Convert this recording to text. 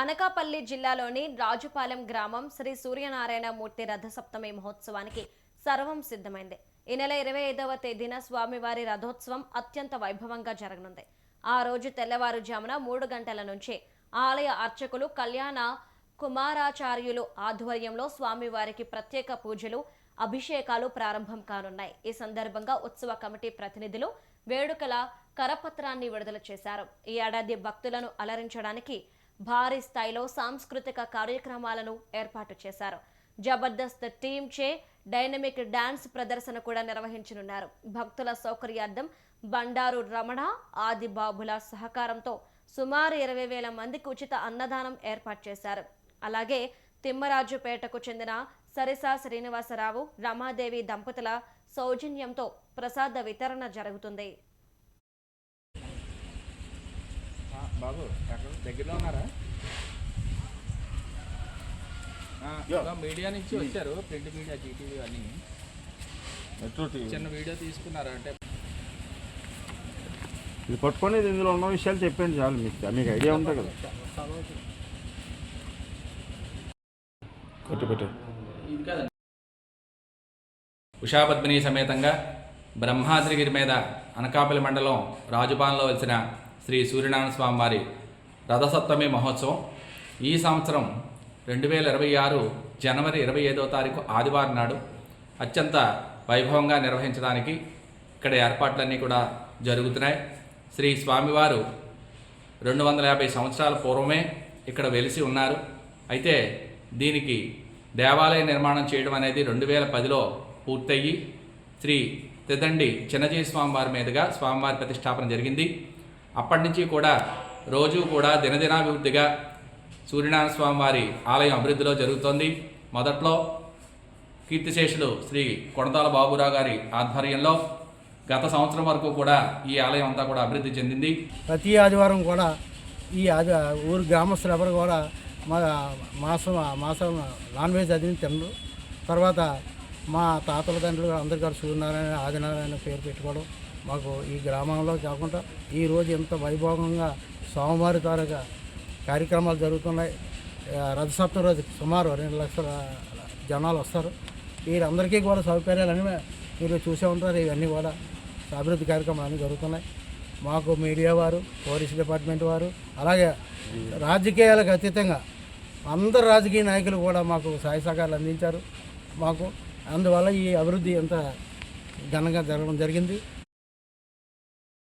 అనకాపల్లి జిల్లాలోని రాజుపాలెం గ్రామం శ్రీ సూర్యనారాయణ మూర్తి రథసప్తమి మహోత్సవానికి సర్వం సిద్ధమైంది. ఈ నెల ఇరవై ఐదవ తేదీన స్వామివారి రథోత్సవం అత్యంత వైభవంగా జరగనుంది. ఆ రోజు తెల్లవారుజామున మూడు గంటల నుంచి ఆలయ అర్చకులు కళ్యాణ కుమారాచార్యులు ఆధ్వర్యంలో స్వామివారికి ప్రత్యేక పూజలు అభిషేకాలు ప్రారంభం కానున్నాయి. ఈ సందర్భంగా ఉత్సవ కమిటీ ప్రతినిధులు వేడుకల కరపత్రాన్ని విడుదల చేశారు. ఈ ఏడాది భక్తులను అలరించడానికి భారీ స్థాయిలో సాంస్కృతిక కార్యక్రమాలను ఏర్పాటు చేశారు. జబర్దస్త్ టీమ్ చే డైనమిక్ డాన్స్ ప్రదర్శన కూడా నిర్వహించనున్నారు. భక్తుల సౌకర్యార్థం బండారు రమణ ఆదిబాబుల సహకారంతో సుమారు ఇరవై వేల మందికి ఉచిత అన్నదానం ఏర్పాటు చేశారు. అలాగే తిమ్మరాజుపేటకు చెందిన సరిసా శ్రీనివాసరావు రమాదేవి దంపతుల సౌజన్యంతో ప్రసాద వితరణ జరుగుతుంది ఆ, బాబు ఎక్కడ? దగ్గరలో ఉన్నారా? మీడియా నుంచి వచ్చారు ప్రింట్ మీడియా జీటీవీ టీవీ చిన్న వీడియో తీసుకున్నారు? అంటే ఇది పట్టుకొని ఇందులో ఉన్న విషయాలు చెప్పండి చాలు మీకు. మీకు ఐడియా ఉంటుంది కదా. ఉషాపద్మిని సమేతంగా బ్రహ్మాద్రిగిరి మీద అనకాపల్లి మండలం రాజుపాలెంలో వెలిసిన శ్రీ సూర్యనారాయణ స్వామి వారి రథసప్తమి మహోత్సవం. ఈ సంవత్సరం రెండు వేల ఇరవై ఆరు జనవరి ఇరవై ఐదవ తారీఖు ఆదివారం నాడు అత్యంత వైభవంగా నిర్వహించడానికి ఇక్కడ ఏర్పాట్లన్నీ కూడా జరుగుతున్నాయి. శ్రీ స్వామివారు రెండు వందల యాభై సంవత్సరాల పూర్వమే ఇక్కడ వెలిసి ఉన్నారు. అయితే దీనికి దేవాలయ నిర్మాణం చేయడం అనేది రెండు వేల పదిలో పూర్తయ్యి శ్రీ తిదండి చిన్నజీ స్వామివారి మీదుగా స్వామివారి ప్రతిష్టాపన జరిగింది. అప్పటి నుంచి కూడా రోజు కూడా దినదినాభివృద్ధిగా సూర్యనారాయణ స్వామివారి ఆలయం అభివృద్ధిలో జరుగుతోంది. మొదట్లో కీర్తిశేషులు శ్రీ కొడతాల బాబురావు గారి ఆధ్వర్యంలో గత సంవత్సరం వరకు కూడా ఈ ఆలయం అంతా కూడా అభివృద్ధి చెందింది. ప్రతి ఆదివారం కూడా ఈ ఆది ఊరు గ్రామస్తులు ఎవరు కూడా మా మాసం మాసం నాన్ వెజ్ అది తినరు. తర్వాత మా తాతల తండ్రులు అందరు కలిసి సూర్యనారాయణ ఆదినారాయణ పేరు పెట్టుకోవడం మాకు ఈ గ్రామంలో కాకుండా ఈ రోజు ఎంత వైభవంగా సోమవారి తారీఖు కార్యక్రమాలు జరుగుతున్నాయి. రథ రథసప్తమి రోజు సుమారు రెండు లక్షల జనాలు వస్తారు. వీరందరికీ కూడా సౌకర్యాలని మీరు చూసే ఉంటారు. ఇవన్నీ కూడా అభివృద్ధి కార్యక్రమాలు అన్నీ జరుగుతున్నాయి. మాకు మీడియా వారు పోలీస్ డిపార్ట్మెంట్ వారు అలాగే రాజకీయాలకు అతీతంగా అందరు రాజకీయ నాయకులు కూడా మాకు సహాయ సహకారాలు అందించారు. మాకు అందువల్ల ఈ అభివృద్ధి అంత ఘనంగా జరగడం జరిగింది.